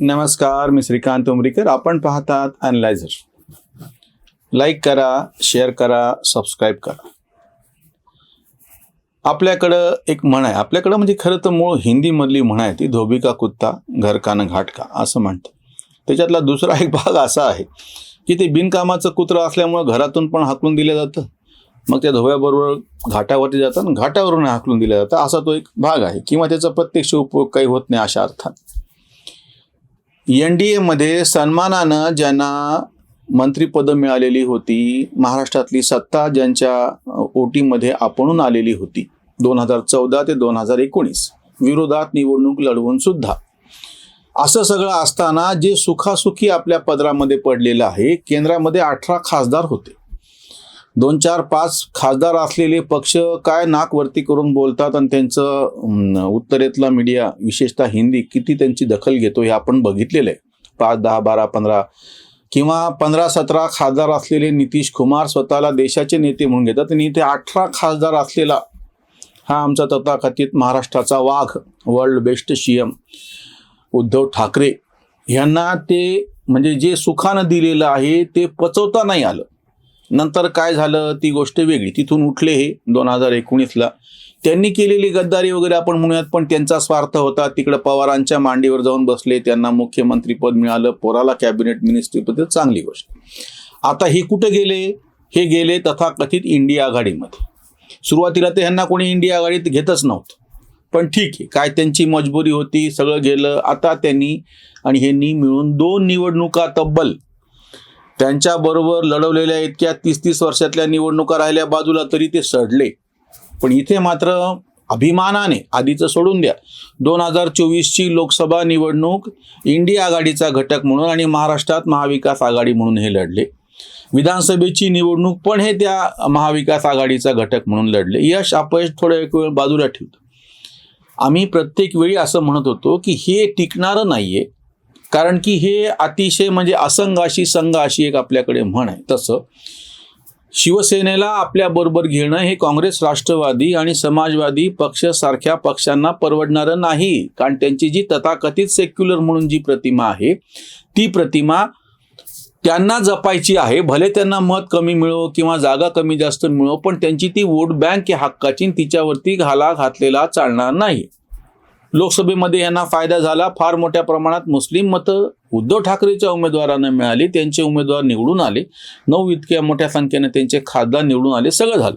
नमस्कार मी श्रीकांत उमरीकर. आपण पाहतात अनलायझर लाईक करा शेअर करा सबस्क्राईब करा. आपल्याकडं एक म्हण आहे. आपल्याकडं म्हणजे खरं तर मूळ हिंदीमधली म्हण आहे ती धोबी का कुत्ता घर का घाट का असं म्हणतं त्याच्यातला दुसरा एक भाग असा आहे की ते बिनकामाचं कुत्रं असल्यामुळं घरातून पण हाकलून दिलं जातं. मग त्या धोब्याबरोबर घाटावरती जातात आणि घाटावरून हाकलून दिलं जातं. असा तो एक भाग आहे. किंवा त्याचा प्रत्यक्ष उपयोग काही होत नाही अशा अर्थात. एन डी एमध्ये सन्मानानं ज्यांना मंत्रिपदं मिळालेली होती महाराष्ट्रातली सत्ता ज्यांच्या ओटीमध्ये आपणून आलेली होती दोन हजार चौदा ते दोन हजार एकोणीस. विरोधात निवडणूक लढवून सुद्धा. असं सगळं असताना जे सुखासुखी आपल्या पदरामध्ये पडलेलं आहे केंद्रामध्ये अठरा खासदार होते. दोन चार पाच खासदार असलेले पक्ष काय नाकवरती करून बोलतात आणि त्यांचं उत्तरेतला मीडिया विशेषतः हिंदी किती त्यांची दखल घेतो हे आपण बघितलेलं आहे. पाच दहा बारा पंधरा किंवा पंधरा सतरा खासदार असलेले नितीश कुमार स्वतःला देशाचे नेते म्हणून घेतात आणि इथे अठरा खासदार असलेला हा आमचा तथाकथित महाराष्ट्राचा वाघ world best C M Uddhav Thackeray. यांना ते म्हणजे जे सुखानं दिलेलं आहे ते पचवता नाही आलं. नंतर काय झालं? ती गोष्ट वेगळी. तिथून उठले हे दोन हजार एकोणीसला. त्यांनी केलेली गद्दारी वगैरे आपण म्हणूयात पण त्यांचा स्वार्थ होता. तिकडं पवारांच्या मांडीवर जाऊन बसले. त्यांना मुख्यमंत्रीपद मिळालं. पोराला कॅबिनेट मिनिस्ट्रीपद चांगली गोष्ट. आता हे कुठे गेले? हे गेले तथाकथित इंडिया आघाडीमध्ये. सुरुवातीला तर ह्यांना कोणी इंडिया आघाडीत घेतच नव्हतं. पण ठीक आहे. काय त्यांची मजबुरी होती सगळं गेलं. आता त्यांनी आणि ह्यांनी मिळून दोन निवडणुका तब्बल त्यांच्याबरोबर लढवलेल्या इतक्या तीस तीस वर्षातल्या निवडणुका राहिल्या बाजूला तरी ते सडले. पण इथे मात्र अभिमानाने आधीचं सोडून द्या. दोन हजार चोवीसची लोकसभा निवडणूक इंडिया आघाडीचा घटक म्हणून आणि महाराष्ट्रात महाविकास आघाडी म्हणून हे लढले. विधानसभेची निवडणूक पण हे त्या महाविकास आघाडीचा घटक म्हणून लढले. यश अपयश थोड्या एक वेळ बाजूला ठेवतो. आम्ही प्रत्येक वेळी असं म्हणत होतो की हे टिकणारं नाहीये. कारण की हे अतिशय म्हणजे असंगाशी संघ अशी एक आपल्याकडे म्हण आहे. तसं शिवसेनेला आपल्याबरोबर घेणं हे काँग्रेस राष्ट्रवादी आणि समाजवादी पक्ष सारख्या पक्षांना परवडणारं नाही. कारण त्यांची जी तथाकथित सेक्युलर म्हणून जी प्रतिमा आहे ती प्रतिमा त्यांना जपायची आहे. भले त्यांना मत कमी मिळो किंवा जागा कमी जास्त मिळो पण त्यांची ती वोट बँक आहे हक्काची तिच्यावरती घाला घातलेला चालणार नाही. लोकसभेमध्ये यांना फायदा झाला. फार मोठ्या प्रमाणात मुस्लिम मतं उद्धव ठाकरेच्या उमेदवारांना मिळाली. त्यांचे उमेदवार निवडून आले. नऊ इतक्या मोठ्या संख्येने त्यांचे खासदार निवडून आले. सगळं झालं.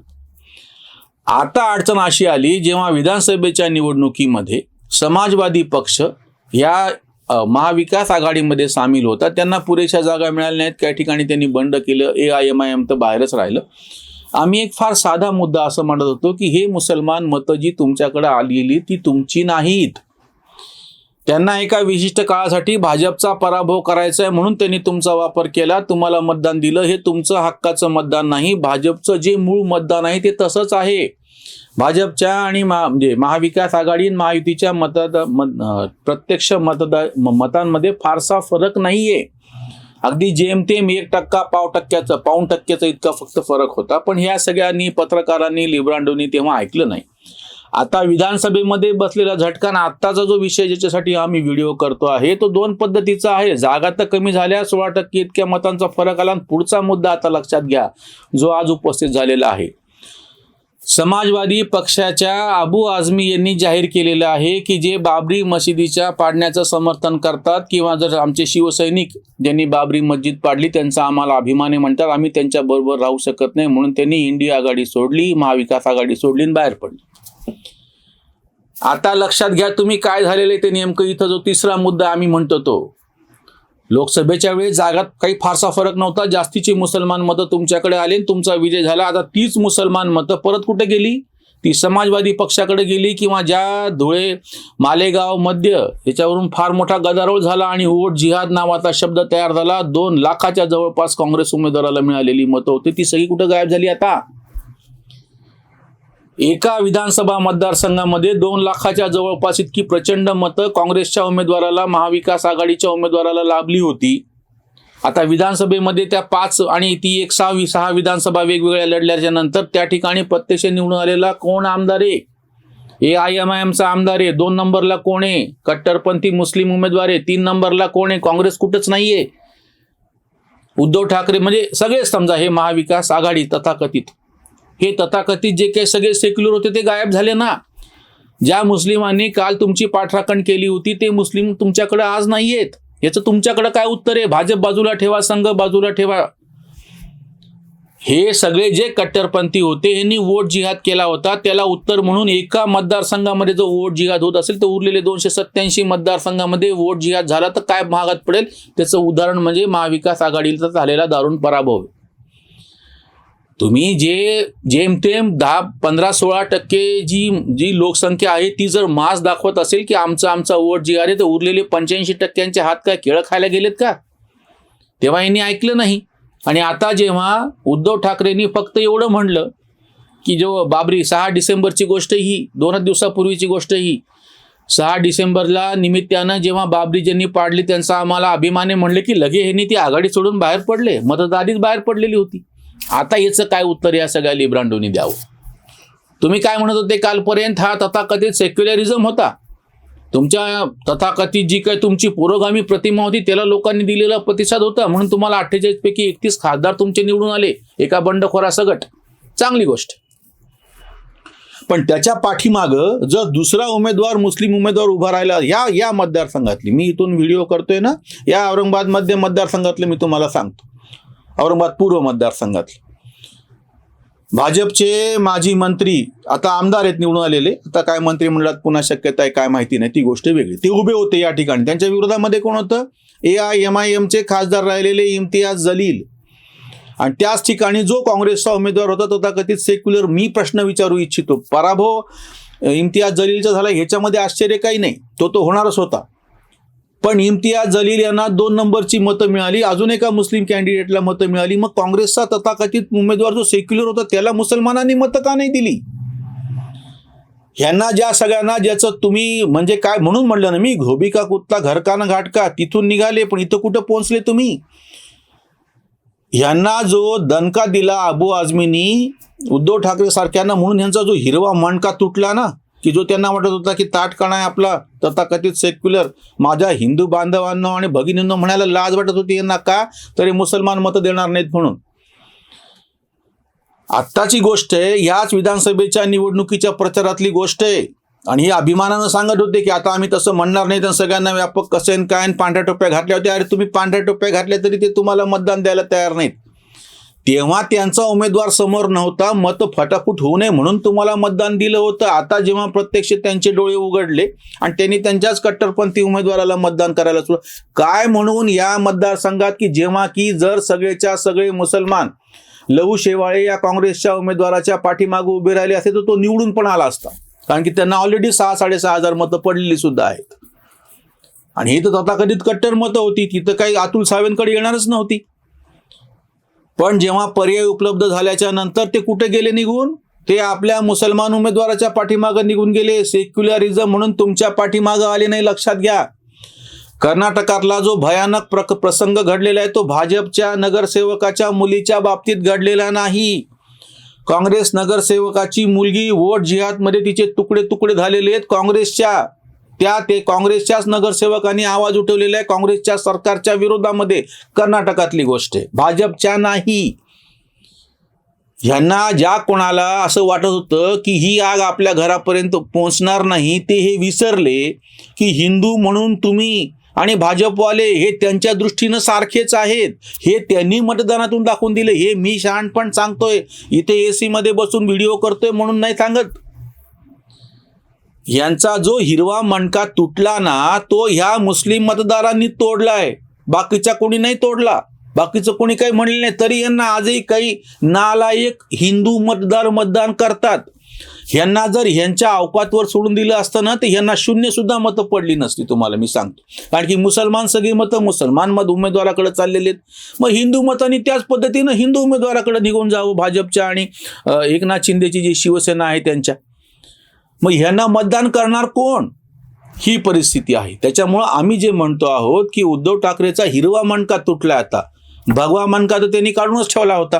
आता अडचण अशी आली जेव्हा विधानसभेच्या निवडणुकीमध्ये समाजवादी पक्ष या महाविकास आघाडीमध्ये सामील होता. त्यांना पुरेशा जागा मिळाल्या नाहीत. काही ठिकाणी त्यांनी बंड केलं. A I M I M तर बाहेरच राहिलं. आम्ही एक फार साधा मुद्दा असं म्हणत होतो की हे मुसलमान मतं जी तुमच्याकडे आलेली ती तुमची नाहीत. त्यांना एका विशिष्ट काळासाठी भाजपचा पराभव करायचा आहे म्हणून त्यांनी तुमचा वापर केला. तुम्हाला मतदान दिलं. हे तुमचं हक्काचं मतदान नाही. भाजपचं जे मूळ मतदान आहे ते तसंच आहे. भाजपच्या आणि महा म्हणजे महाविकास आघाडी महायुतीच्या मतदा मत प्रत्यक्ष मतदा मतांमध्ये फारसा फरक नाहीये. अगदी जेमतेम एक टक्का पाव टक्क्याचं पाऊण टक्क्याचा इतका फक्त फरक होता. पण ह्या सगळ्यांनी पत्रकारांनी लिब्रांडोनी तेव्हा ऐकलं नाही. आता विधानसभेमध्ये बसलेला झटका ना आत्ताचा जो विषय ज्याच्यासाठी आम्ही व्हिडिओ करतो आहे तो दोन पद्धतीचा आहे. जागा तर कमी झाल्या सोळा टक्के इतक्या मतांचा फरक आला आणि पुढचा मुद्दा आता लक्षात घ्या जो आज उपस्थित झालेला आहे. समाजवादी पक्षाच्या अबू आझमी यांनी जाहीर केलेलं आहे की जे बाबरी मशिदीच्या पाडण्याचं समर्थन करतात किंवा जर आमचे शिवसैनिक ज्यांनी बाबरी मस्जिद पाडली त्यांचा आम्हाला अभिमाने म्हणतात. आम्ही त्यांच्या बरोबर राहू शकत नाही म्हणून त्यांनी इंडिया आघाडी सोडली महाविकास आघाडी सोडली आणि बाहेर पडली. आता लक्षात घ्या तुम्ही काय झालेलं ते नेमकं. इथं जो तिसरा मुद्दा आम्ही म्हणतो तो लोकसभेच्या वेळी जागात काही फारसा फरक नव्हता. जास्तीची मुसलमान मतं तुमच्याकडे आली तुमचा विजय झाला. आता तीच मुसलमान मतं परत कुठे गेली? ती समाजवादी पक्षाकडे गेली किंवा ज्या धुळे मालेगाव मध्य याच्यावरून फार मोठा गदारोळ झाला आणि वोट जिहाद नावाचा शब्द तयार झाला. दोन लाखाच्या जवळपास काँग्रेस उमेदवाराला मिळालेली मतं होती. ती सगळी कुठं गायब झाली आता? एका विधानसभा मतदारसंघामध्ये दोन लाखाच्या जवळपास इतकी प्रचंड मतं काँग्रेसच्या उमेदवाराला महाविकास आघाडीच्या उमेदवाराला लाभली होती. आता विधानसभेमध्ये त्या पाच आणि ती एक सहा सहा विधानसभा वेगवेगळ्या लढल्याच्या नंतर त्या ठिकाणी प्रत्यक्ष निवडून आलेला कोण आमदार आहे? ए आय एम आय एमचा आमदार आहे. दोन नंबरला कोण आहे? कट्टरपंथी मुस्लिम उमेदवार आहे. तीन नंबरला कोण आहे? काँग्रेस कुठंच नाहीये. उद्धव ठाकरे म्हणजे सगळेच समजा हे महाविकास आघाडी तथाकथित. हे तथाकथित जे काही सगळे सेक्युलर होते ते गायब झाले ना. ज्या मुस्लिमांनी काल तुमची पाठराखण केली होती ते मुस्लिम तुमच्याकडे आज नाही आहेत याचं तुमच्याकडे काय उत्तर आहे? भाजप बाजूला ठेवा संघ बाजूला ठेवा. हे सगळे जे कट्टरपंथी होते यांनी वोट जिहाद केला होता. त्याला उत्तर म्हणून एका मतदारसंघामध्ये जो वोट जिहाद होत असेल तर उरलेले दोनशे सत्याऐंशी मतदारसंघामध्ये वोट जिहाद झाला तर काय महागात पडेल? त्याचं उदाहरण म्हणजे महाविकास आघाडीचा झालेला दारुण पराभव. आहे. तुम्ही जे जेमतेम दहा पंधरा सोळा टक्के जी जी लोकसंख्या आहे ती जर मास दाखवत असेल की आमचा आमचा वोट जी आहे तर उरलेले पंच्याऐंशी टक्क्यांचे हात काय केळं खायला गेलेत का? तेव्हा यांनी ऐकलं नाही. आणि आता जेव्हा उद्धव ठाकरेंनी फक्त एवढं म्हणलं की जो बाबरी सहा डिसेंबरची गोष्ट ही दोनच दिवसापूर्वीची गोष्ट ही सहा डिसेंबरला निमित्तानं जेव्हा बाबरी ज्यांनी पाडली त्यांचा आम्हाला अभिमाने म्हणले की लगे ह्यांनी ती आघाडी सोडून बाहेर पडले. मतदारीच बाहेर पडलेली होती. आता याचं काय उत्तर या सगळ्या लिब्रांडोनी द्यावं? तुम्ही काय म्हणत होते कालपर्यंत? हा तथाकथित सेक्युलरिझम होता. तुमच्या तथाकथित जी काही तुमची पुरोगामी प्रतिमा होती त्याला लोकांनी दिलेला प्रतिसाद होता. म्हणून तुम्हाला अठ्ठेचाळीस पैकी एकतीस खासदार तुमचे निवडून आले. एका बंडखोरासकट चांगली गोष्ट. पण त्याच्या पाठीमागं जर दुसरा उमेदवार मुस्लिम उमेदवार उभा राहिला या या मतदारसंघातली. मी इथून व्हिडिओ करतोय ना या औरंगाबाद मध्य मतदारसंघातले मी तुम्हाला सांगतो. औरंगाबाद पूर्व मतदारसंघातले. भाजपचे माजी मंत्री आता आमदार आहेत निवडून आलेले. आता काय मंत्रिमंडळात पुन्हा शक्यता आहे काय माहिती नाही ती गोष्ट वेगळी. ते उभे होते या ठिकाणी. त्यांच्या विरोधामध्ये कोण होतं? ए आय एम आय एमचे खासदार राहिलेले इम्तियाज जलील. आणि त्याच ठिकाणी जो काँग्रेसचा उमेदवार होता तो कथित सेक्युलर मी प्रश्न विचारू इच्छितो. पराभव इम्तियाज जलीलचा झाला ह्याच्यामध्ये आश्चर्य काही नाही. तो तो होणारच होता. पण इम्तियाज जलील यांना दोन नंबरची मतं मिळाली. अजून एका मुस्लिम कॅन्डिडेटला मतं मिळाली. मग काँग्रेसचा तथाकथित उमेदवार जो सेक्युलर होता त्याला मुसलमानांनी मतं का नाही दिली? ह्यांना ज्या सगळ्यांना ज्याचं तुम्ही म्हणजे काय म्हणून म्हणलं ना मी घोबिका कुत्ता घर घाटका ना तिथून निघाले पण इथं कुठं पोहोचले तुम्ही? ह्यांना जो दणका दिला अबू आझमीनी उद्धव ठाकरे सारख्यांना म्हणून ह्यांचा जो हिरवा मणका तुटला ना की जो त्यांना वाटत होता की ताटकाणा आहे आपला तथाकथित सेक्युलर माझ्या हिंदू बांधवांना आणि भगिनींना म्हणायला लाज वाटत होती यांना का? तरी मुसलमान मतं देणार नाहीत म्हणून. आत्ताची गोष्ट आहे ह्याच विधानसभेच्या निवडणुकीच्या प्रचारातली गोष्ट आहे. आणि हे अभिमानानं सांगत होते की आता आम्ही तसं म्हणणार नाही तर सगळ्यांना व्यापक कसे काय पांढऱ्या टोप्या घातल्या होत्या. अरे तुम्ही पांढऱ्या टोप्या घातल्या तरी ते तुम्हाला मतदान द्यायला तयार नाहीत. तेव्हा त्यांचा उमेदवार समोर नव्हता. मत फटाफूट होऊ नये म्हणून तुम्हाला मतदान दिलं होतं. आता जेव्हा प्रत्यक्ष त्यांचे डोळे उघडले आणि त्यांनी त्यांच्याच कट्टरपंथी उमेदवाराला मतदान करायला सुरू काय म्हणून या मतदारसंघात की जेव्हा की जर सगळेच्या सगळे मुसलमान लहू शेवाळे या काँग्रेसच्या उमेदवाराच्या पाठीमागे उभे राहिले असते तर तो निवडून पण आला असता. कारण की त्यांना ऑलरेडी सहा साडेसहा हजार मतं पडलेली सुद्धा आहेत. आणि ही तर तथाकथित कट्टर मतं होती. तिथं काही अतुल सावेंकडे येणारच नव्हती. पण जेव्हा पर्याय उपलब्ध झाल्याच्यानंतर ते कुठे गेले निघून? ते आपल्या मुसलमान उमेदवाराच्या पाठीमागं निघून गेले. सेक्युलरिझम म्हणून तुमच्या पाठीमागं आले नाही लक्षात घ्या. कर्नाटकातला जो भयानक प्रक प्रसंग घडलेला आहे तो भाजपच्या नगरसेवकाच्या मुलीच्या बाबतीत घडलेला नाही. काँग्रेस नगरसेवकाची मुलगी वोट जिहादमध्ये तिचे तुकडे तुकडे झालेले आहेत. काँग्रेसच्या त्या ते काँग्रेसच्याच नगरसेवकांनी आवाज उठवलेला आहे. काँग्रेसच्या सरकारच्या विरोधामध्ये कर्नाटकातली गोष्ट आहे. भाजपच्या नाही. ह्यांना ज्या कोणाला असं वाटत होतं की ही आग आपल्या घरापर्यंत पोहोचणार नाही ते हे विसरले की हिंदू म्हणून तुम्ही आणि भाजपवाले हे त्यांच्या दृष्टीनं सारखेच आहेत. हे त्यांनी मतदानातून दाखवून दिले. हे मी शहाणपण सांगतोय. इथे ए सीमध्ये बसून व्हिडिओ करतोय म्हणून नाही सांगत. यांचा जो हिरवा मणका तुटला ना तो ह्या मुस्लिम मतदारांनी तोडलाय. बाकीच्या कोणी नाही तोडला. बाकीचं कोणी काही म्हणले नाही तरी यांना आजही काही नालायक हिंदू मतदार मतदान करतात. ह्यांना जर ह्यांच्या अवकातवर सोडून दिलं असतं ना तर ह्यांना शून्य सुद्धा मतं पडली नसती तुम्हाला मी सांगतो. कारण की मुसलमान सगळी मतं मुसलमान मत उमेदवाराकडे चाललेले आहेत. मग हिंदू मतांनी त्याच पद्धतीनं हिंदू उमेदवाराकडे निघून जावं भाजपच्या आणि एकनाथ शिंदेची जी शिवसेना आहे त्यांच्या. मग ह्यांना मतदान करणार कोण? ही परिस्थिती आहे. त्याच्यामुळं आम्ही जे म्हणतो आहोत की उद्धव ठाकरेचा हिरवा मणका तुटला आता. भगवा मणका तर त्यांनी काढूनच ठेवला होता.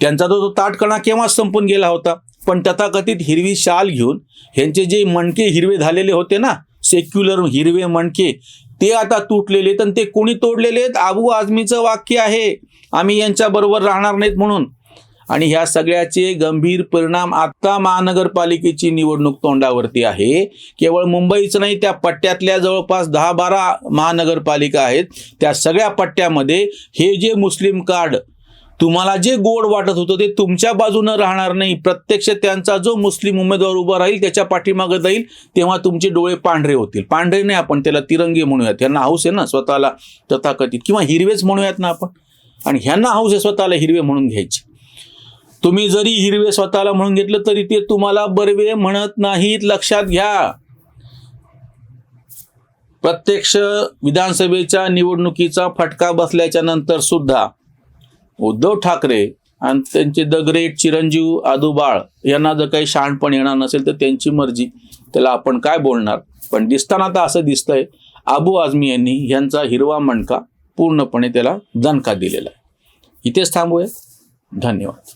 त्यांचा तो तो ताटकणा केव्हाच संपून गेला होता. पण तथाकथित हिरवी शाल घेऊन ह्यांचे जे मणके हिरवे झालेले होते ना सेक्युलर हिरवे मणके ते आता तुटलेले आहेत आणि ते कोणी तोडलेले आहेत? आबू आझमीचं वाक्य आहे. आम्ही यांच्याबरोबर राहणार नाहीत म्हणून. आणि ह्या सगळ्याचे गंभीर परिणाम आत्ता महानगरपालिकेची निवडणूक तोंडावरती आहे. केवळ मुंबईच नाही त्या पट्ट्यातल्या जवळपास दहा बारा महानगरपालिका आहेत. त्या सगळ्या पट्ट्यामध्ये हे जे मुस्लिम कार्ड तुम्हाला जे गोड वाटत होतं ते तुमच्या बाजूनं राहणार नाही. प्रत्यक्ष त्यांचा जो मुस्लिम उमेदवार उभा राहील त्याच्या पाठीमागं जाईल तेव्हा तुमचे डोळे पांढरे होतील. पांढरे नाही आपण त्याला तिरंगी म्हणूयात. ह्यांना हाऊस आहे ना स्वतःला तथाकथित. किंवा हिरवेच म्हणूयात ना आपण. आणि ह्यांना हाऊस आहे स्वतःला हिरवे म्हणून घ्यायचे. तुम्ही जरी हिरवे स्वतःला म्हणून घेतलं तरी ते तुम्हाला बरवे म्हणत नाहीत. लक्षात घ्या. प्रत्यक्ष विधानसभेच्या निवडणुकीचा फटका बसल्याच्या नंतर सुद्धा उद्धव ठाकरे आणि त्यांचे द ग्रेट चिरंजीव आदुबाळ यांना जर काही शहाणपण येणार नसेल तर त्यांची मर्जी. त्याला आपण काय बोलणार? पण दिसताना तर असं दिसतंय. आबू आझमी यांनी यांचा हिरवा मणका पूर्णपणे त्याला दणका दिलेला आहे. इथेच थांबूया. धन्यवाद.